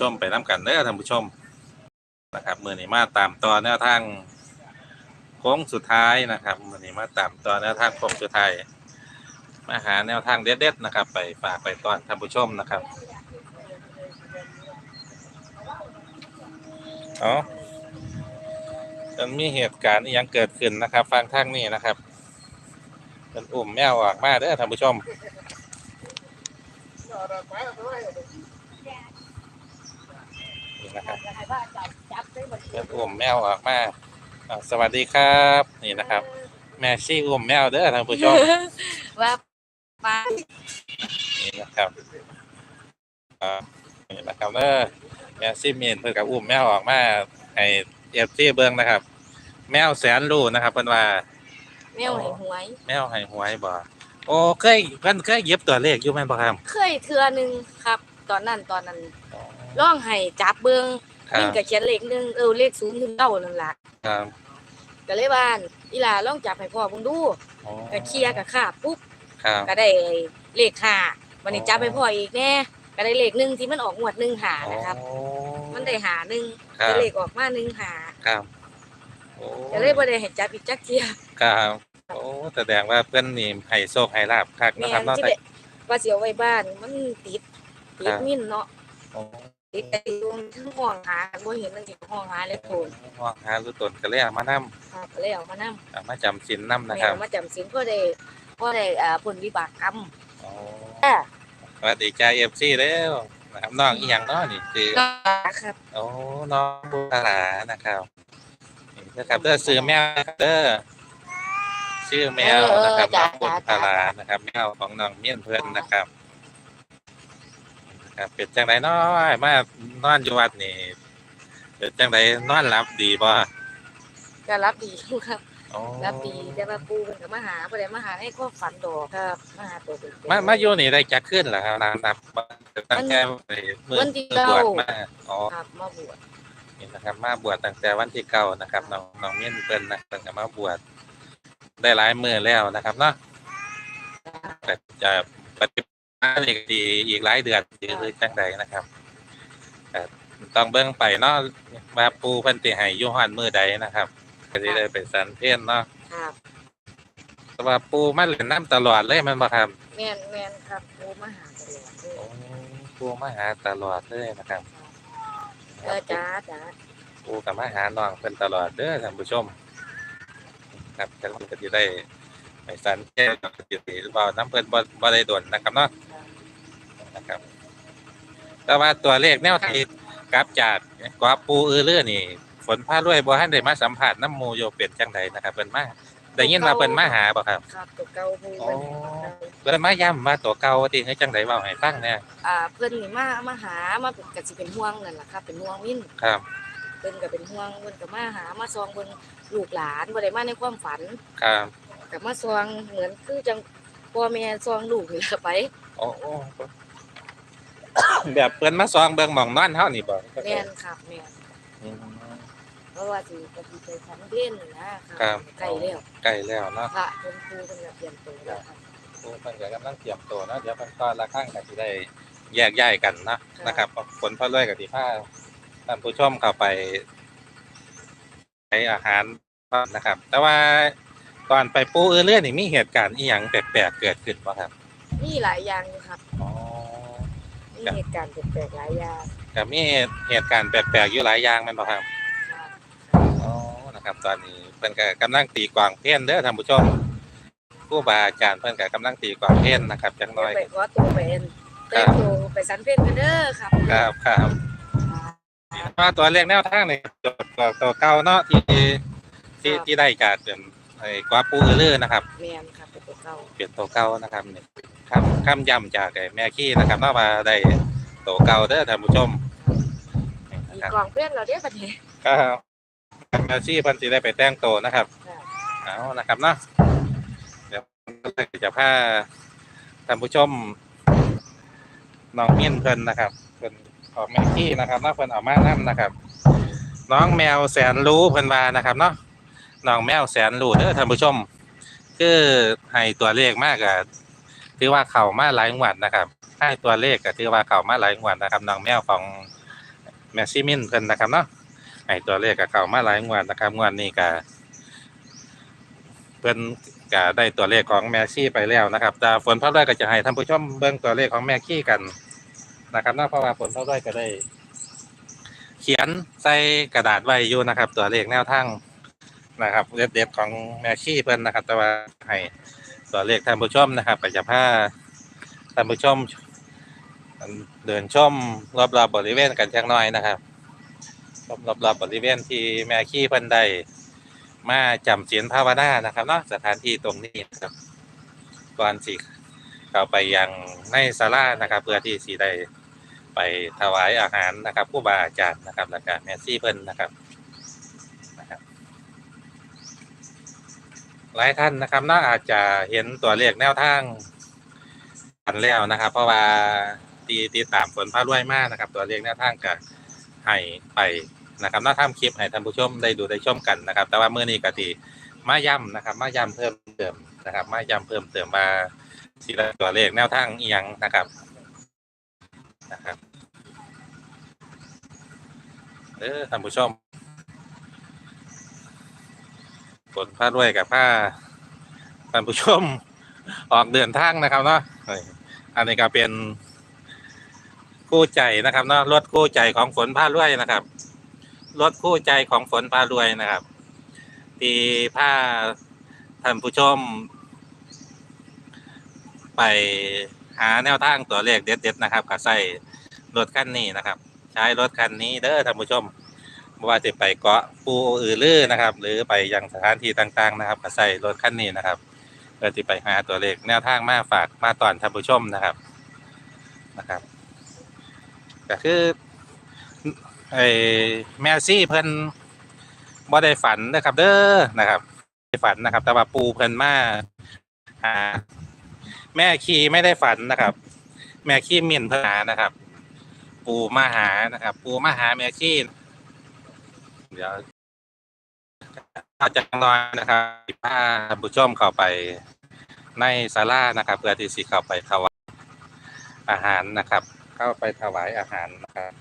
ชมไปน้กันเด้อท่านผู้ชมนะครับมือนี้มาตามต่อแนวทางโค้งสุดท้ายนะครับมือนี้มาตามต่อแนวทางโค้งสุดท้ายมาหาแนวทางเด็ดๆนะครับ ไปฝากไปตอนท่านผู้ชมนะครับเอามันมีเหตุการณ์ยังเกิดขึ้นนะครับ ฟังทางนี้นะครับเป็นอุ่มแมวออกมาเด้อท่านผู้ชม นี่นะครับเป็นอุ่มแมวออกมาอ่าสวัสดีครับนี่นะครับ แม่ชี่อุ่มแมวเด้อท่านผู้ชม ว่าปลานี่นะครับอ่านี่นะครับเด้อแม่ซี่เมียนเพื่อกับอุ้มแมวออกมาให้เอฟซีเบิ้งนะครับ แมวแสนรู้นะครับเพิ่นว่า แมวไหหวย แมวให้หวยบ่โอ้เคยเพิ่นเคยเย็บตัวเลขอยู่แม่นบ่ครับ เคยเทือหนึงครับ ตอนนั้นตอนนั้นร้องให้จับเบิงครัวิ่งบกับเขียนเลขหนึงเออเลขศูนย์ถึงเก้านั่นล่ะครับก็เลยบ้านอีหลาลองจับให้พ่อเบิ่งดูโอ้ก็เคลียร์กับคาบปุ๊บครับ ก็ได้เลขห้าวันนี้จับให้พ่ออีกแน่ก็ได้เลขหนึ่งที่มันออกงวดหนึ่งหานะครับโอ้มันได้หาหนึ่งครับก็เลขออกมาหนึ่งหาครับโอ้ก็เลยบ่ได้ให้จับอีกจักเที่ยครับโอ้แสดงว่าเพิ่นนี่ให้โชคให้ลาบคักแม่นะครับนเนาะที่แต่ ได้ว่าสิเอาไว้บ้านมันติด ติดมินเนาะโอ้ติดไอ้ตรงที่ห้องหาบ่เห็นนั่นสิห้องหาเลยโผล่มองหารู้ตนก็เลยเอามานำครับก็เลยเอามานำเอามาจำศีลนำนะแม่ครับเอามาจำศีลก็ได้ก็ได้อ่าผลวิบากกรรมโอ้ค่ะสวัสดีจ้า FC แล้วนะครับน้องอีหยังเนาะนี่คือ ก็ครับโอ้น้องบุตลานะครับนี่นะครับเด้อซื้อแมวนะครับเด้อชื่อแมวนะครับน้องบุตลานะครับ แมวของน้องเมียนเพื่อนนะครับนะ ครับเป็นจังไดน้อยมานอนอยู่วัดนี่เป็นจังไดนอนหลับดีบ่ก็รับดีอยู่ครับโอ้รับดีแต่ว่าปู่เพิ่นก็มาหาบ่ได้มาหาให้ความฝันดอกครับมาหาตัวเป็นๆ มามาอยู่นี่ได้จักขึ้นเหรอครับนับนับตั้งแต่มือวันที่มือเก้า บวชมาอ๋อ ครับมาบวชนี่นะครับมาบวชตั้งแต่วันที่เก้านะครับน้องน้องเมียนเพิ่นนะเพิ่นก็มาบวชได้หลายมือแล้วนะครับเนาะก็จะปฏิบัติ อีกดีอีกหลายเดือนหรือจังใดนะครับก็ต้องเบิ่งไปเนาะว่าปูเพิ่นสิให้อยู่ฮอดมื้อใดนะครับก็สิได้ไปสันเพลเนาะครับแต่ว่าปูมาเล่นน้ำตลอดเลยแมันบ่ครับแม่นแม่นครับปู่มาหาตลอดเลยโอ้ปูมาหาตลอดเลยนะครับเออจ้าจ้าปูก็มาหาน้องเพิ่นตลอดเด้อท่านผู้ชม ครับจังก็สิได้ไปสันเพลก็สิได้เว้าน้ำเพิ่นบ่บ่ได้ดนนะครับเนาะ นะครับ แต่ว่าตัวเลขแนวทางกลับจากกว่าปูอือเรือนี่ ฝนพารวยบ่ทันได้มาสัมผัสน้ำหมูโยเป็นจังใดนะครับเพิ่นมาได้ยินว่าเพิ่นมาหาบ่ครับ ครับตัวเก่าปู่อ๋อเพิ่นเพิ่นมาย้ำว่าตัวเก่าที่เฮ็ดจังใดเว้าให้ฟังแหน่อ่าเพิ่นนี่มามาหามาเป็นก็สิเป็นห่วงนั่นล่ะครับเป็นห่วงวินครับ เพิ่นก็เป็นห่วงเพิ่นก็มาหามาซองเบิ่งลูกหลานบ่ได้มาในความฝันครับก็มาซองเหมือนคือจังพ่อแม่ซองลูกนี่ล่ะไป โอ้โอ้ แบบเพิ่นมาซองเบิ่งหม่องนอนเฮานี่บ่แม่นครับแม่นอืม เพราะว่าสิก็สิไปสันเพ่นนะคครัรับใกล้แล้วใกล้แล้วเนาะพระเพิ่นครูเพิ่นก็เตรียมตัวแล้วครับปูเพิ่นก็กำลังเตรียมตัวเนาะเดี๋ยวเพิ่นก็ละข้างก็สิได้แยกย้ายกันเนาะนะครับฝนพารวยก็สิพาท่านผู้ชมเข้าไปให้อาหารนะครับ แต่ว่าตอนไปปูเออเลื่อนนี่มีเหตุการณ์อีหยังแปลกๆเกิดขึ้นป่ะครับ มีหลายอย่างอยู่ครับอ๋อ มีครับเหตุการณ์แปลกๆหลายอย่างกับมีเหตุการณ์แปลกๆอยู่หลายอย่างแมันป่ะครับครับอ๋อนะครับ ตอนนี้เพิ่นก็กำลังตีกวางเพี้ยนเด้อท่านผู้ชมผู้บาอาจารย์เพิ่นก็กำลังตีกวางเพี้ยนนะครับจังน้อยเดี๋ยวไปขอตัวเป็นเต้นตัวไปสันเพ่นกันเด้อครับครับครับว่าตัวเลขแนวทางในตัวตัวตัวเก่าเนาะที่ที่ที่ได้จากเป็นไอ้กว่าปูเออเลื่อนนะครับแม่นครับเป็นตัวเก่าเปลี่ยนตัวเก่านะครับนี่ คำคำย้ำจากไอ้แม่ขี้นะครับเนาะว่าได้ตัวเก่าเด้อท่านผู้ชมอีนะครับกล่องเพื่อนเราเด้อบัดนี้ก็แม่ขี้เพันสิได้ไปแต่งตัวนะครับครับเอานะครับเนาะเดี๋ยวจะพาท่านผู้ชมน้องเมียนเพิ่นนะครับเพิ่นออกแม่ขี้นะครับเนาะเพิ่นเออกมานํนะครับ น้องแมวแสนรู้เพิ่นว่านะครับเนาะน้องแมวแสนรู้เด้อท่านผู้ชม คือให้ตัวเลขมากอะ ถือว่าเข้ามาหลายงวดนะครับ ให้ตัวเลขก็ถือว่าเข้ามาหลายงวดนะครับน้องแมวของแม่ซีมินเพิ่นนะครับเนาะให้ตัวเลขกับเข่ามาหลายงวดนะครับงวดนี้ก็เพิ่นก็ได้ตัวเลขของแม่ชี่ไปแล้วนะครับแต่ฝนพระด้วยก็จะให้ท่านผู้ชมเบิ่งตัวเลขของแม่ขี้กันนะครับเนาะเพราะว่าฝนพระด้วยก็ได้ เขียนใส่กระดาษไว้อยู่นะครับ ตัวเลขแนวทางนะครับเด็ดๆของแมชี่เพิ่นนะครับ แต่ว่าให้ ตัวเลขท่านผู้ชมนะครับก็จะพาท่านผู้ชมเดินชมรอบๆบริเวณกันจักหน่อยนะครับชมรอบๆบริเวณที่แม่ขี้เพิ่นได้มาจำศีลภาวนานะครับเนาะสถานที่ตรงนี้นะครับก่อนสิเข้าไปยังในศาลานะครับ เพื่อที่สิได้ไปถวายอาหารนะครับผู้บาอาจารย์นะครับแล้วก็แม่ซี่เพิ่นนะครับ หลายท่านนะครับน่าอาจจะเห็นตัวเลขแนวทางกันแล้วนะครับ เพราะว่าตีตีตามผลพระรวยมากนะครับ ตัวเลขแนวทางกับให้ไปนะครับน่าทำคลิปให้ท่านผู้ชมได้ดูได้ชมกันนะครับ แต่ว่าเมื่อนี้กติมาย้ำนะครับ มาย้ำเพิ่มเติมนะครับ มาย้ำเพิ่มเติมมาสีละตัวเลขแนวทางเอียงนะครับนะครับเออท่านผู้ชม ผลพระรวยกับผ้าท่านผู้ชมออกเดินทางนะครับเนาะอันนี้ก็เป็นคู่ใจนะครับเนาะรถคู่ใจของฝนพารวยนะครับรถคู่ใจของฝนพารวยนะครับที่ผ้าท่านผู้ชม ไปหาแนวทางตัวเลขเด็ดๆนะครับก็ใส่รถคันนี้นะครับ ใช้รถคันนี้เด้อท่านผู้ชม ไม่ว่าจะไปเกาะปูอือลือนะครับ หรือไปยังสถานที่ต่างๆ นะครับก็ใส่รถคันนี้นะครับเพื่อที่ไปหาตัวเลขแนวทางมาฝากมาตอนท่านผู้ชมนะครับนะครับก็คือไอ้แมซี่เพิ่นบ่ได้ฝันนะครับ เด้อนะครับไม่ได้ฝันนะครับ แต่ว่าปูเพิ่นมาหา แม่คีไม่ได้ฝันนะครับ แม่คีเมียนเพิ่นหานะครับ ปูมาหานะครับ ปูมาหาแม่คี เดี๋ยวอาจจะน้อยนะครับพาท่านผู้ชมเข้าไปในศาลานะครับ เพื่อที่สิเข้าไปถวายอาหารนะครับ เข้าไปถวายอาหารนะครับ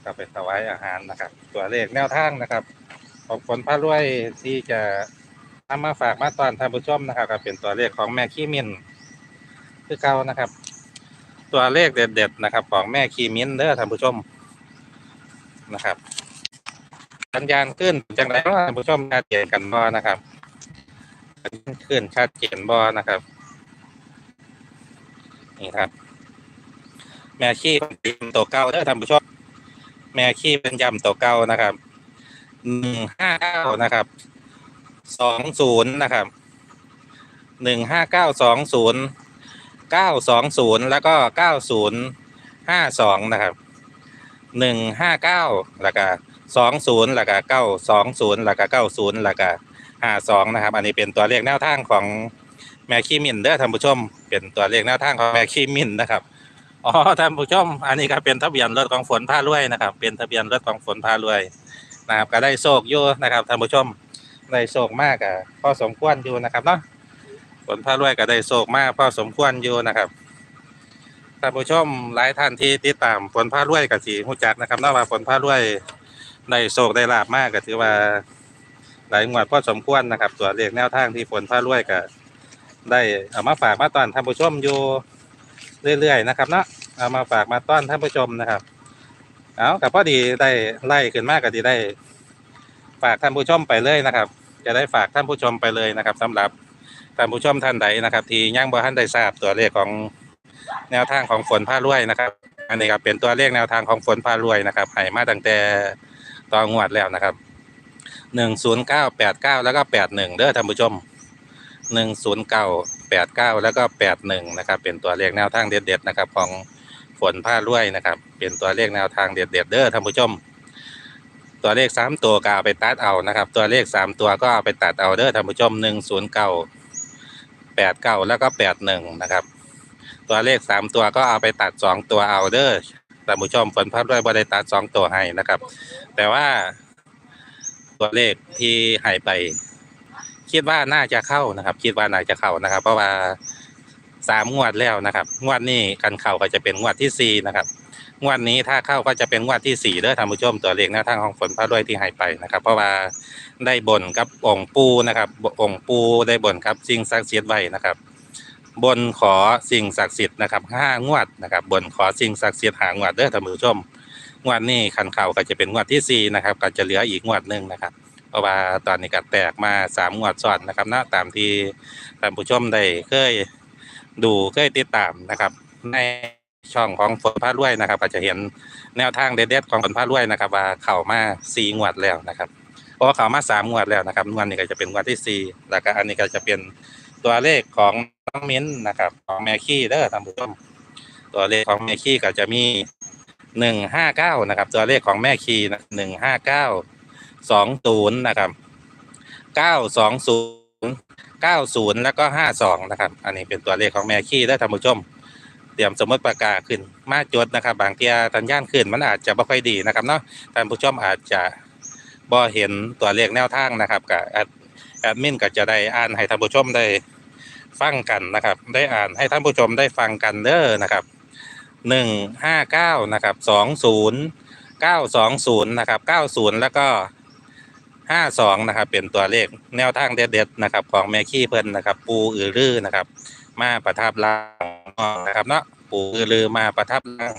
เข้าไปถวายอาหารนะครับ ตัวเลขแนวทางนะครับ ของผลพระรวยที่จะนำมาฝากมาตอนท่านผู้ชมนะครับก็เป็นตัวเลขของแม่ขี้มินคือเก่านะครับ ตัวเลขเด็ดๆนะครับ ของแม่ขี้มินเด้อท่านผู้ชมนะครับ สัญญาณขึ้นจังไรว่าท่านผู้ชมชัดเจนกันบ่นะครับสัญญาณขึ้นชัดเจนบ่นะครับ นี่ครับ แม่ขี้เป็นตัวเก่าเด้อท่านผู้ชม แม่ขี้เป็นยำตัวเก่านะครับหนึ่งห้าเก้านะครับสองศูนย์นะครับหนึ่งห้าเก้าสองศูนย์เก้าสองศูนย์แล้วก็เก้าศูนย์ห้าสองนะครับหนึ่งห้าเก้าแล้วก็ สองศูนย์แล้วก็เก้าสองศูนย์แล้วก็เก้าศูนย์แล้วก็ห้าสองนะครับ อันนี้เป็นตัวเลขแนวทางของแม่คีมินเด้อท่านผู้ชม เป็นตัวเลขแนวทางของแม่คีมินนะครับอ๋อท่านผู้ชม อันนี้ก็เป็นทะเบียนรถของฝนพารวยนะครับ เป็นทะเบียนรถของฝนพารวยนะครับ ก็ได้โชคอยู่นะครับท่านผู้ชมได้โชคมากอะพอสมควรอยู่นะครับเนาะฝนพารวยก็ได้โชคมากพอสมควรอยู่นะครับท่านผู้ชมหลายท่านที่ติดตามฝนพารวยกับสีหูจักนะครับนาะว่าฝนพารวย ได้โศกได้ลาบมากก็ถือว่าหลายงวดพอสมควรนะครับ ตัวเลขแนวทางที่ฝนพารวยก็ได้เอามาฝากมาตอนท่านผู้ชมอยู่เรื่อยๆนะครับเนาะเอามาฝากมาต้อนท่านผู้ชมนะครับเอากับพอดีได้ไล่ขึ้นมากก็ดีได้ ฝากท่านผู้ชมไปเลยนะครับ จะได้ฝากท่านผู้ชมไปเลยนะครับสำหรับท่านผู้ชมท่านใดนะครับ ที่ยังบ่ท่านได้ทราบตัวเลขของแนวทางของฝนพารวยนะครับ อันนี้ครับเป็นตัวเลขแนวทางของฝนพารวยนะครับให้มาตั้งแต่ ต่องวดแล้วนะครับหนึ่งศูนย์เก้าแปดเก้าแล้วก็แปดหนึ่งเด้อท่านผู้ชมหนึ่งศูนย์เก้าแปดเก้าแล้วก็แปดหนึ่งนะครับ เป็นตัวเลขแนวทางเด็ดๆนะครับ ของฝนผ้าล้วยนะครับ เป็นตัวเลขแนวทางเด็ดๆเด้อท่านผู้ชม ตัวเลขสามตัวก็เอาไปตัดเอานะครับ ตัวเลขสามตัวก็เอาไปตัดเอาเด้อท่านผู้ชมหนึ่งศูนย์เก้าแปดเก้าแล้วก็แปดหนึ่งนะครับ ตัวเลขสามตัวก็เอาไปตัดสองตัวเอาเด้อ ท่านผู้ชมฝนผ้าล้วยบริตัดสองตัวให้นะครับ แต่ว่าตัวเลขที่หายไป คิดว่าน่าจะเข้านะครับ คิดว่าน่าจะเข้านะครับ เพราะว่าสามงวดแล้วนะครับ งวดนี้กันเข้าก็จะเป็นงวดที่สี่นะครับงวดนี้ถ้าเข้าก็จะเป็นงวดที่สี่เด้อท่านผู้ชมตัวเลขแนวทางของฝนพระรวยที่หายไปนะครับ เพราะว่าได้บ่นกับองค์ปูนะครับองค์ปูได้บ่นครับสิ่งศักดิ์สิทธิ์ไว้นะครับ บนขอสิ่งศักดิ์สิทธิ์นะครับห้างวดนะครับ บนขอสิ่งศักดิ์สิทธิ์หางวดเด้อท่านผู้ชมงวดนี้ขันเข่าก็จะเป็นงวดที่สี่นะครับก็จะเหลืออีกงวดหนึ่งนะครับ เพราะว่าตอนนี้ก็แตกมาสามงวดซ้อนนะครับนะตามที่ท่านผู้ชมได้เคยดูเคยติดตามนะครับ ในช่องของฝนพระรวยนะครับ ก็จะเห็นแนวทางเด็ดๆของฝนพระรวยนะครับ ว่าเข่ามาสี่งวดแล้วนะครับเพราะว่าเข่ามาสามงวดแล้วนะครับงวดนี้ก็จะเป็นงวดที่สี่แล้วก็อันนี้ก็จะเป็นตัวเลขของ องมิ้นนะครับของแมคีเด้อท่านผู้ชมตัวเลขของแมคีก็จะมีหนึ่งห้าเก้านะครับ ตัวเลขของแม่คีหนึ่งห้าเก้าสองศูนย์นะครับเก้าสองศูนย์เก้าศูนย์แล้วก็ห้าสองนะครับ อันนี้เป็นตัวเลขของแม่คีเด้อท่านผู้ชมเตรียมสมมติปากกาศขึ้นมาจดนะครับ บางทีสัญญาณขึ้นมันอาจจะไม่ค่อยดีนะครับเนาะท่านผู้ชมอาจจะบ่เห็นตัวเลขแนวทางนะครับกับแอดแอดมินก็จะได้อ่านให้ท่านผู้ชมได้ ฟังกันนะครับ ได้อ่านให้ท่านผู้ชมได้ฟังกันเด้อนะครับหนึ่งห้าเก้านะครับสองศูนย์เก้าสองศูนย์นะครับเก้าศูนย์แล้วก็ห้าสองนะครับ เป็นตัวเลขแนวทางเด็ดๆนะครับ ของแม่ขี้เพิ่นนะครับ ปูอือรือนะครับ มาประทับร่างน้องนะครับเนาะปูอือลือมาประทับร่าง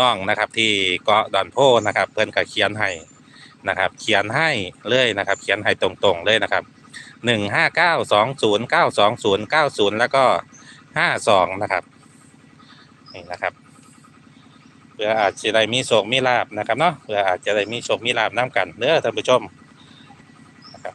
น้องนะครับ ที่เกาะดอนโพนะครับ เพื่นก็เขียนให้นะครับ เขียนให้เลยนะครับ เขียนให้ตรงๆเลยนะครับ หนึ่งห้าเก้าสองศูนย์เก้าสองศูนย์เก้าศูนย์แล้วก็ห้าสองนะครับนี่นะครับเพื่ออาจจะได้มีโชคมีลาบนะครับเนาะเพื่ออาจจะได้มีโชคมีลาบน้กันเด้อท่านผู้ชมนะครับ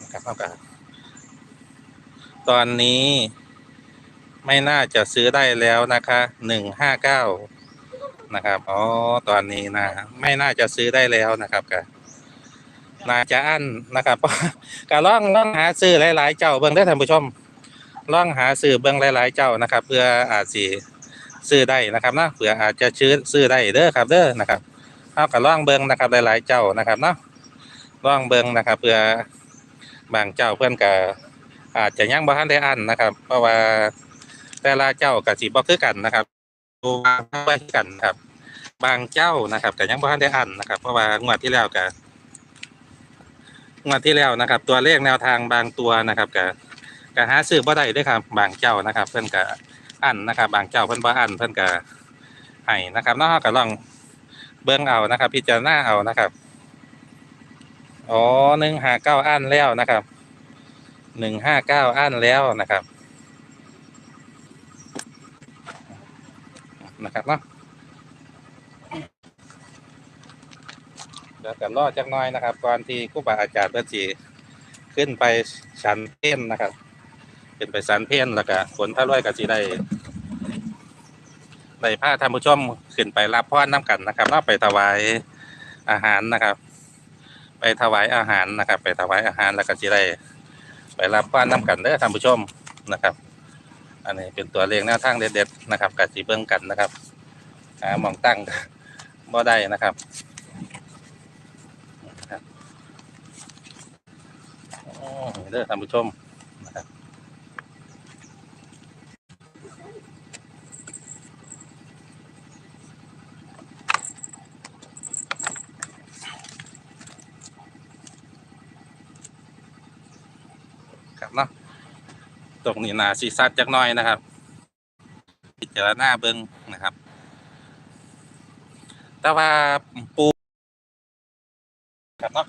นะครับเอากันตอนนี้ไม่น่าจะซื้อได้แล้วนะคะหนึ่งห้าเก้า นะครับอ๋อตอนนี้นะ ไม่น่าจะซื้อได้แล้วนะครับกะน่าจะอั้นนะครับก็ล่องล่องหาซื้อหลายๆ เจ้าเบิ่งได้ท่านผู้ชมล่องหาซื้อเบิ่งหลาย ๆ เจ้านะครับ เพื่ออาจสิซื้อได้นะครับนะเพื่ออาจจะซื้อซื้อได้เด้อครับ เด้อนะครับเอากับล่องเบิ่งนะครับหลายๆเจ้านะครับเนาะล่องเบิ่งนะครับ เพื่อบางเจ้าเพื่อนก็อาจจะยังบ่ทันได้อั้นนะครับ เพราะว่าแต่ละเจ้าก็สิบ่คือกันนะครับ ดูว่าบ่คือกันครับ บางเจ้านะครับก็ยังบ่ทันได้อันนะครับ เพราะว่างวดที่แล้วก็งวดที่แล้วนะครับ ตัวเลขแนวทางบางตัวนะครับก็ก็หาซื้อบ่ได้ด้วยครับ บางเจ้านะครับ เพิ่อนก็อันนะครับ บางเจ้าเพิ่อนบ่อันเพิ่อนก็ให้นะครับนาะเรากลองเบิ่งเอานะครับ พิจารณาเอานะครับอ๋อหนึ่งห้าเก้าอันแล้วนะครับหนึ่งห้าเก้าอันแล้วนะครับ นะครับเนาะเดี๋ยวกันรอจักน่อยนะครับ ก่อนที่ครูบาอาจารย์เพิ่นสิขึ้นไปชันเต้นนะครับเป็นไปสันเพ้นแล้วก็ฝนพระรวยก็สิได้ได้าท่านผู้ชมขึ้นไปรับพรน้ำกันนะครับเนาะไปถวายอาหารนะครับ ไปถวายอาหารนะครับ ไปถวายอาหารแล้วก็สิได้ไปรับพรน้ำกันเด้อท่านผู้ชมนะครับ อันนี้เป็นตัวเลขหน้าทางเด็ดๆนะครับกับสีเบิ้งกันนะครับหามองตั้งบ่ได้นะครับครับอ๋อเด้อท่านผู้ชม ตรงนี้นาสีซัดจักน้อยนะครับ พิจารณาเบิ้งนะครับ แต่ว่าปูครับเนาะ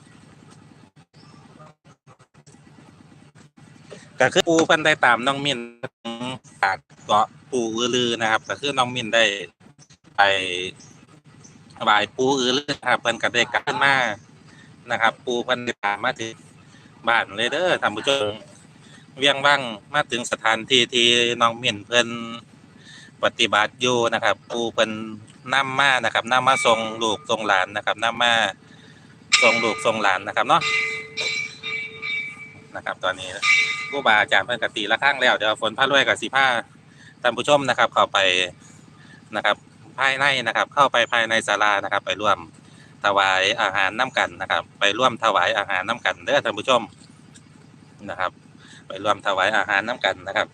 ก็คือปูเพิ่นได้ตามน้องมินจากเกาะปูอือลือนะครับ ก็คือน้องมินได้ไปบายปูอือลือนะครับเพิ่นก็ได้กลับขึ้นมานะครับ ปูเพิ่นได้ตามมาถึงบ้านเลยเด้อท่านผู้ชม เวียงว่างมาถึงสถานที่ที่น้องมิ่นเพิ่นปฏิบัติอยู่นะครับปูเพิ่นนํมานะครับนํมาส่งลูกส่งหลานนะครับนํมาส่งลูกส่งหลานนะครับเนาะนะครับ ตอนนี้ครูบาอาจารย์เพิ่นกตีละข้างแล้วเดี๋ยวฝนพระรวยกับสีผ้าท่านผู้ชมนะครับ เข้าไปนะครับ ภายในนะครับ เข้าไปภายในศาลานะครับ ไปร่วมถวายอาหารน้กันนะครับ ไปร่วมถวายอาหารน้กันเด้อท่านผู้ชมนะครับ ไปรวมถวายอาหารน้ำกันนะครับ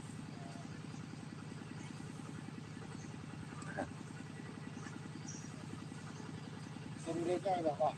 เล็กๆก็ได้บอกว่า